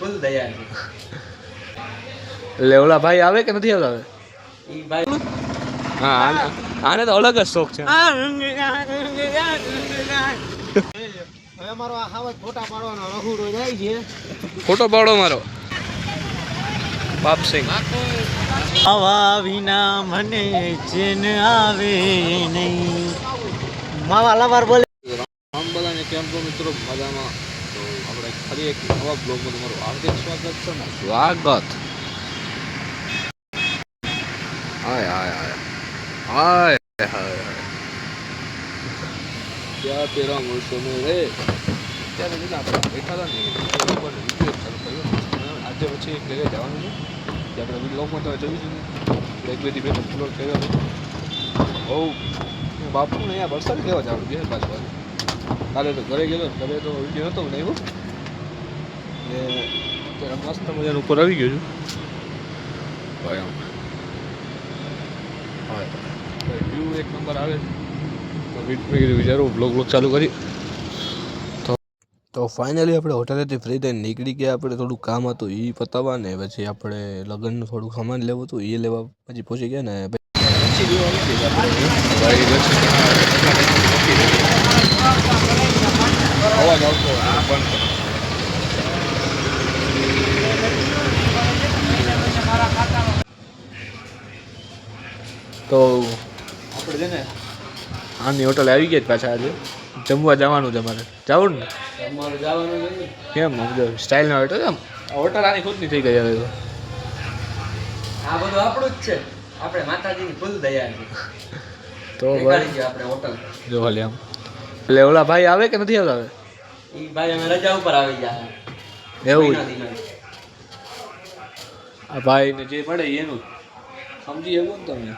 ફૂલ દયા એટલે ઓલા ભાઈ આવે કે નથી આવતા હવે? ભાઈ હા આને- તો અલગ જ શોખ છે. હવે અમારો આ હાવજ ફોટા પાડવાનો રઘુડો જાય છે. ફોટો પાડો મારો. બાપસિંગ આવા વિના મને ચેન આવે નહીં. માવા લવાર બોલે બધાને કેમ મિત્રો? મજામાં. તો આપણે ફરી એક નવા બ્લોગમાં તમારું હાર્દિક સ્વાગત છે ને સ્વાગત હાય હાય હાય હાય હાય હાય ક્યાં તેરા મોસમ રે ત્યારે છે ને આપણે બેઠા હતા ને એ લોકોને વીડિયો ચાલુ કર્યો આજે પછી એક જગ્યાએ જવાનું છે જે આપણે વિડીયોમાં તો જોયું છે ને એક બે દી બેઠો અપલોડ કર્યો છે બહુ બાપુ ને અહીંયા વરસાદ કેવા જવાનું બે પાછું પાછું કાલે તો ઘરે ગયેલો ને ઘરે તો વીડિયો નહીં બનાવ્યો ને અત્યારે મસ્ત મજાનું ઉપર આવી ગયો છું. ભાઈ આમ. હા. વ્યૂ એક નંબર આવે તો મેં વિચારું બ્લોગ બ્લોગ ચાલુ કરી. તો ફાઇનલી આપણે હોટેલેથી ફ્રી થઈને નીકળી ગયા. આપણે થોડું કામ હતું એ પતાવવા ને પછી આપણે લગ્નનું થોડું સામાન લેવું હતું એ લેવા પછી પહોંચી ગયા ને. અવાજ આવતો તો બંધ તો આપણે છે ને આની હોટલ આવી ગયા જ પાછા આજે? જમવા જવાનું છે અમારે. જવું ને? અમારે જવાનું છે કેમ? સ્ટાઇલના હોટલ આમ? હોટલ આની ખુદની થઈ ગઈ હવે તો. આ બધું આપણું જ છે. આપણે માતાજીની ફૂલ દયા તો આપણે હોટલ. જો ખાલી આમ. એટલે ઓલા ભાઈ આવે કે નથી આવતા હવે? ઈ ભાઈ અમે રજા ઉપર આવી ગયા એવું આ ભાઈ ને જે મળે એનું સમજી એવું ને તમે?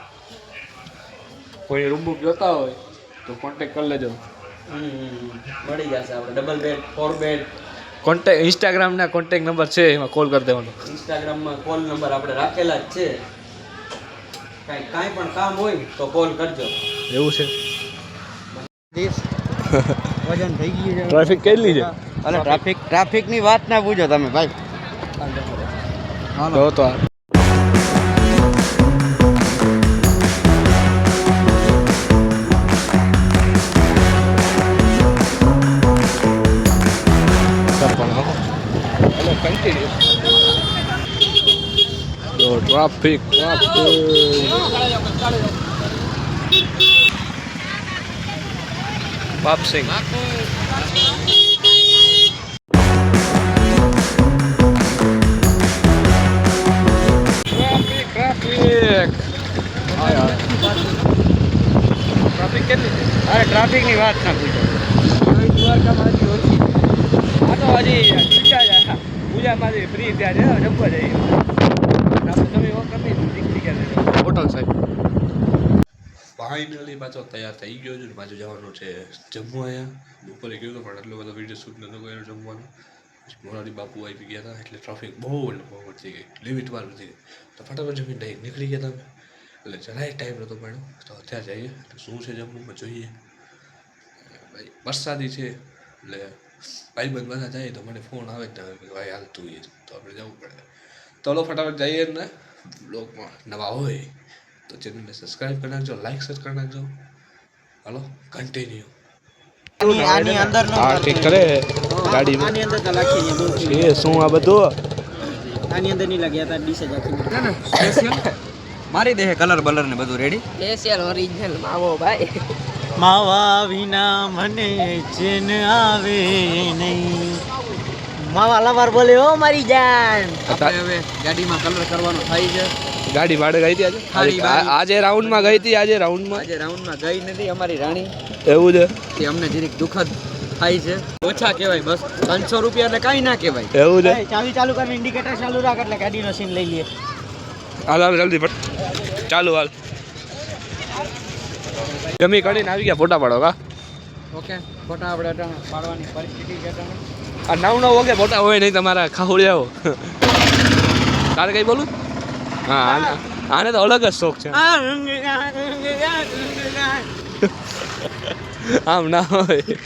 કોઈ રૂમ બુક જોતા હોય તો કોન્ટેક કરી લેજો. હમ, હમ. મળી જશે આપણે. Double bed four bed contact ઇન્સ્ટાગ્રામના contact number છે એમાં કોલ કરી દેવાનો. ઇન્સ્ટાગ્રામમાં કોલ નંબર આપણે રાખેલા જ છે. કાંઈ કાંઈ પણ કામ હોય તો કોલ કરજો. એવું છે. વજન થઈ ગયું છે. ટ્રાફિક કેટલી છે? અરે ટ્રાફિક ટ્રાફિકની વાત ના પૂછો તમે ભાઈ. તો તો જો traffic traffic Bapsing traffic traffic hi hi traffic કેટલી છે અરે ટ્રાફિકની વાત ના પૂછો દ્વારકામાં હજી ઓછી આ તો હજી પૂજા છે પૂજામાંથી ફ્રી ત્યાં છે જમવા જઈએ હોટલ સાહેબ. ફાઇનલી પાછો તૈયાર થઈ ગયો છું પાછું જવાનું છે જમવા અહીંયા. બપોરે ગયો હતો પણ એટલો બધો વીડિયો શૂટ નહોતો કર્યો જમવાનું. મોરારી બાપુ આવી ગયા હતા એટલે ટ્રાફિક બહુ બહુ વધી ગઈ. લિમિટ વાર વધી ગઈ. તો ફટાફટ જમીન ડાયરેક્ટ નીકળી ગયા તમે. એટલે જરાય ટાઈમ નહોતો પડ્યો તો અત્યારે જઈએ. તો શું છે જમવામાં? જોઈએ. ભાઈ, વરસાદી છે. એટલે ભાઈબંધ બધા જાય તો મને ફોન આવે જ ને ભાઈ, હાલ તું એ તો આપણે જવું પડે. તો લો ફટાફટ જઈએ ને. બ્લોગમાં નવા હોય તો ચેનલને સબસ્ક્રાઈબ કરી નાખજો લાઈક શેર કરી નાખજો. હલો કન્ટિન્યુ આની અંદર નો હા ઠીક કરે ગાડીમાં. આની અંદર તો લાખી ને શું આ બધું? આની અંદર નહીં લાગ્યા હતા ડીસે જ આખી મારી દેહે કલર બલર ને બધું રેડી સ્પેશિયલ ઓરિજિનલ માવો ભાઈ. માવા વિના મને ચેન આવે નહીં. માવા લવાર બોલે ઓ મારી જાન. આપણે હવે ગાડીમાં કલર કરવાનો થાય છે. ગાડી ભાડે ગઈ હતી આજે. આજે રાઉન્ડમાં ગઈ હતી આજે રાઉન્ડમાં આજે રાઉન્ડમાં ગઈ નથી અમારી રાણી. એવું છે? કે અમને જરીક દુઃખદ થાય છે. ઓછા કહેવાય બસ. પાંચસો રૂપિયા એટલે કાંઈ ના કહેવાય. એવું છે? ચાવી ચાલુ કરીને ઇન્ડિકેટર ચાલુ રાખ એટલે ગાડીનો સીન લઈ લઈએ. હાલ હાલ જલ્દી ફટ. ચાલુ હાલ. જમી કરીને આવી ગયા ફોટા પાડો કા? ઓકે ફોટા આપણે પાડવાની પરિસ્થિતિ. આ નવ નવ વાગે ફોટા હોય નહીં તમારા ખાવડિયાઓ તારે કઈ બોલું હા આને- આને તો અલગ જ શોખ છે આમ ના હોય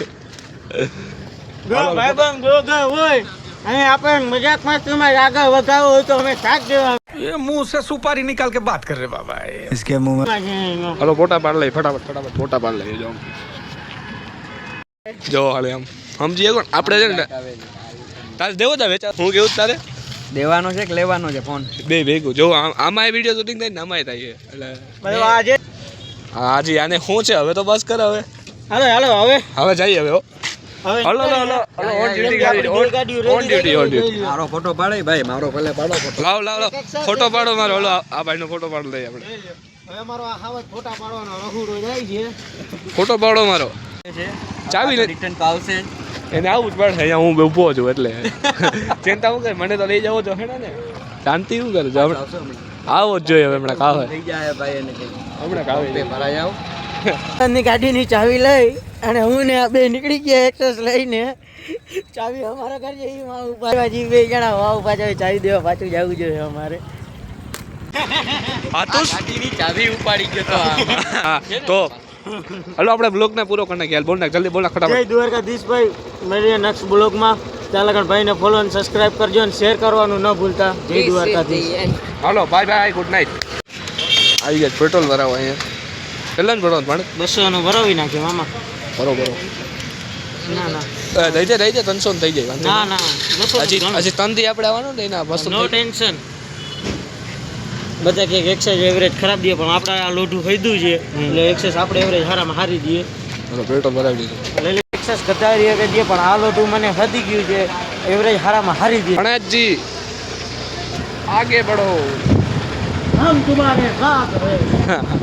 ભાઈબંધ ગોગા હોય અને આપણે મજાક મસ્તીમાં આગળ વધારવો હોય તો અમે સાથ દેવા ये मुंह से सुपारी निकाल के बात कर रहे बाबा ये इसके मुंह में હાલો ફોટા પાડ લઈ ફટાફટ ફટાફટ ફોટા પાડ લઈ જો જો હાલે આમ. સમજી ગયો ને આપણે છે ને તારે દેવો તા વેચા હું કેવું તારે? દેવાનો છે કે લેવાનો છે ફોન? બે ભેગું. જો આમ- આમાંય વીડિયો શૂટિંગ થાય ને આમાં થાય એટલે આજે? હાજી આને શું છે? હવે તો બસ કર હવે. હાલો હાલો હવે? હવે જઈએ હવે hello hello hello. Hello on duty on on duty on duty મારો ફોટો પાડે ભાઈ મારો ભલે પાડો ફોટો લાવ લાવ ફોટો પાડો મારો હલો આ ભાઈનો ફોટો પાડ લઈએ આપણે. હવે મારો આ હાવજ ફોટા પાડવાનો રખુડો જાય છે. ફોટો પાડો મારો. ચાવી રિટર્ન તો આવશે. એને આવું જ પડશે અહીંયા હું ઊભો છું એટલે. ચિંતા હું કરે મને તો લઈ જવો છો હેડા ને શાંતિ શું કરે છે. આવો જ જોઈએ હમણાં કાવે થઈ જાય ભાઈ એને હમણાં કાવે ભરાઈ આવો. ની ગાડીની ચાવી લઈ અને હું ને બે નીકળી ગયા એક્સેસ લઈને. ચાવી અમારા ઘર જઈ માં ઊભા જી બે જણા વાવ પાછા ચાવી દેવા પાછું જવું જોઈએ અમારે. આ તો ગાડીની ચાવી ઉપાડી ગયો તો તો હલો આપણે બ્લોગને પૂરો કરી નાખીએ. હાલ બોલ નાખ જલ્દી બોલ નાખ જય દ્વારકાધીશભાઈ. મળીએ નેક્સ્ટ બ્લોગમાં ત્યાં લગન ભાઈને ફોલો અને સબસ્ક્રાઇબ કરજો અને શેર કરવાનું ન ભૂલતા. જય દ્વારકાધીશ. હાલો બાય બાય ગુડ નાઇટ આવી ગયા પેટ્રોલ ભરાવો અહીંયા. કેટલા ને ભરવાનું પણ બસો નું ભરાવી નાખ્યો મામા. બરોબર. ના ના. રહી જાય દઈ જાય ત્રણસો થઈ જાય ના ના. બસો હજી હજી ત્રણથી આપણે આવવાનું ને એના બસો નો ટેન્શન બધા કે એક્સેસ એવરેજ ખરાબ દે પણ આપણે આ લોઢું ખાધું છે. એટલે એક્સેસ આપણે એવરેજ સારામાં સારી દઈએ. પેટ્રોલ ભરાવી દીધું એટલે એક્સેસ ઘટાડી કે દે પણ આ લોઢું મને વધી ગયું છે. એવરેજ સારામાં સારી દે. ગણેશજી આગે બઢો. હમ તુમારે સાથ હૈ